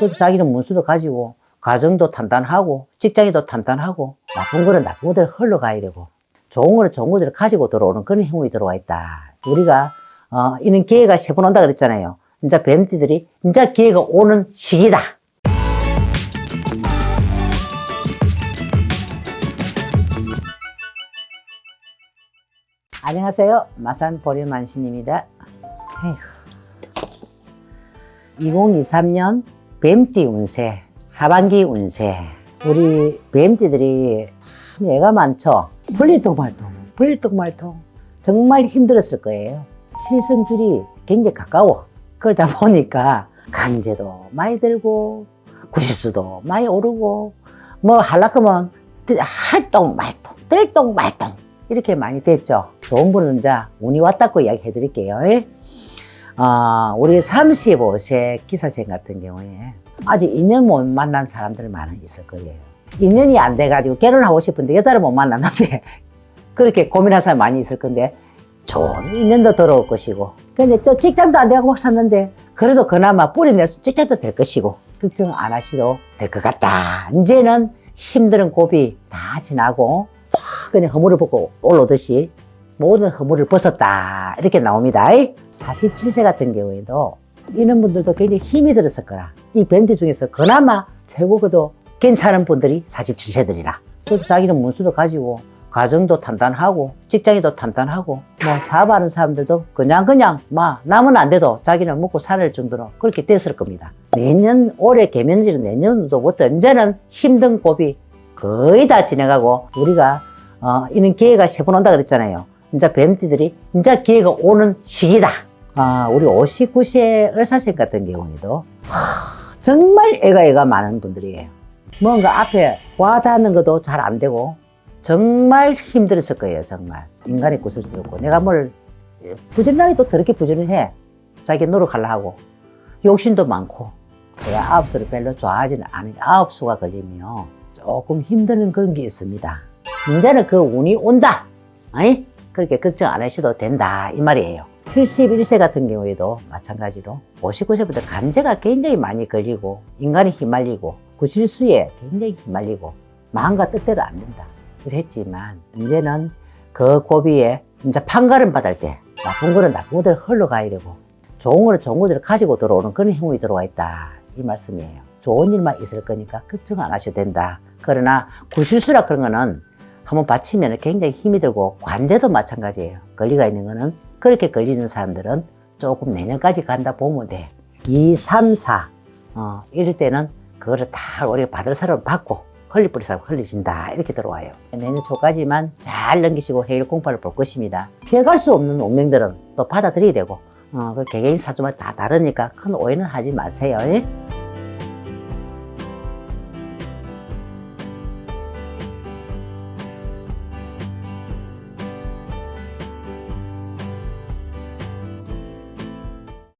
또 자기는 문수도 가지고 가정도 탄탄하고 직장이도 탄탄하고 나쁜 거는 나쁜 거대로 흘러가야 되고 좋은 거는 좋은 거대로 가지고 들어오는 그런 행운이 들어와 있다. 우리가 어, 이런 기회가 세 번 온다 그랬잖아요. 이제 뱀띠들이 이제 기회가 오는 시기다. 안녕하세요. 마산 보리만신입니다. 2023년 뱀띠 운세, 하반기 운세. 우리 뱀띠들이 참 애가 많죠. 분리통 말통, 분리통 말통. 정말 힘들었을 거예요. 실성줄이 굉장히 가까워. 그러다 보니까 간제도 많이 들고, 구실수도 많이 오르고, 뭐 할동 말동, 뜰동 말동. 이렇게 많이 됐죠. 좋은 분은 이제 운이 왔다고 이야기 해드릴게요. 어, 우리 35세 기사생 같은 경우에 아직 인연 못 만난 사람들 많이 있을 거예요. 인연이 안 돼가지고 결혼하고 싶은데 여자를 못 만났는데 그렇게 고민한 사람 많이 있을 건데 좋은 인연도 들어올 것이고 근데 또 직장도 안 되고 막 샀는데 그래도 그나마 뿌리 내서 직장도 될 것이고 걱정 안 하셔도 될 것 같다. 이제는 힘든 고비 다 지나고 확 그냥 허물을 벗고 올라오듯이 모든 허물을 벗었다. 이렇게 나옵니다. 47세 같은 경우에도 이런 분들도 굉장히 힘이 들었을 거라 이 뱀띠 중에서 그나마 최고도 괜찮은 분들이 47세들이라. 또 자기는 문수도 가지고 가정도 탄탄하고 직장이도 탄탄하고 뭐 사업하는 사람들도 그냥 그냥 막 남은 안 돼도 자기는 먹고 살을 정도로 그렇게 됐을 겁니다. 내년 올해 개면지는 내년도부터 이제는 힘든 고비 거의 다 지나가고 우리가 어, 이런 기회가 세 번 온다 그랬잖아요. 이제 뱀띠들이 이제 기회가 오는 시기다. 아, 우리 59세 을사생 같은 경우에도 하, 정말 애가 애가 많은 분들이에요. 뭔가 앞에 와닿는 것도 잘 안 되고 정말 힘들었을 거예요. 정말 인간의 구슬스럽고 내가 뭘 부지런하게 또 더럽게 부지런해. 자기 노력하려 하고 욕심도 많고 내가 아홉 수를 별로 좋아하지는 않으니 아홉 수가 걸리면 조금 힘드는 그런 게 있습니다. 이제는 그 운이 온다. 아이? 그렇게 걱정 안 하셔도 된다. 이 말이에요. 71세 같은 경우에도 마찬가지로 59세부터 간제가 굉장히 많이 걸리고 인간이 휘말리고 구실수에 굉장히 휘말리고 마음과 뜻대로 안 된다. 그랬지만 이제는 그 고비에 이제 판가름 받을 때 나쁜 거는 나쁜 거대로 흘러가야 되고 좋은 거는 좋은 거대로 가지고 들어오는 그런 행운이 들어와 있다. 이 말씀이에요. 좋은 일만 있을 거니까 걱정 안 하셔도 된다. 그러나 구실수라 그런 거는 한번 받치면 굉장히 힘이 들고 관제도 마찬가지예요. 권리가 있는 거는 그렇게 걸리는 사람들은 조금 내년까지 간다 보면 돼. 2, 3, 4 어, 이럴 때는 그거를 다 우리가 받을 사람 받고 흘릴 뿌리 사람 흘리신다 이렇게 들어와요. 내년 초까지만 잘 넘기시고 해일 공파를 볼 것입니다. 피해갈 수 없는 운명들은 또 받아들여야 되고 어, 그 개개인 사주마다 다 다르니까 큰 오해는 하지 마세요. 예?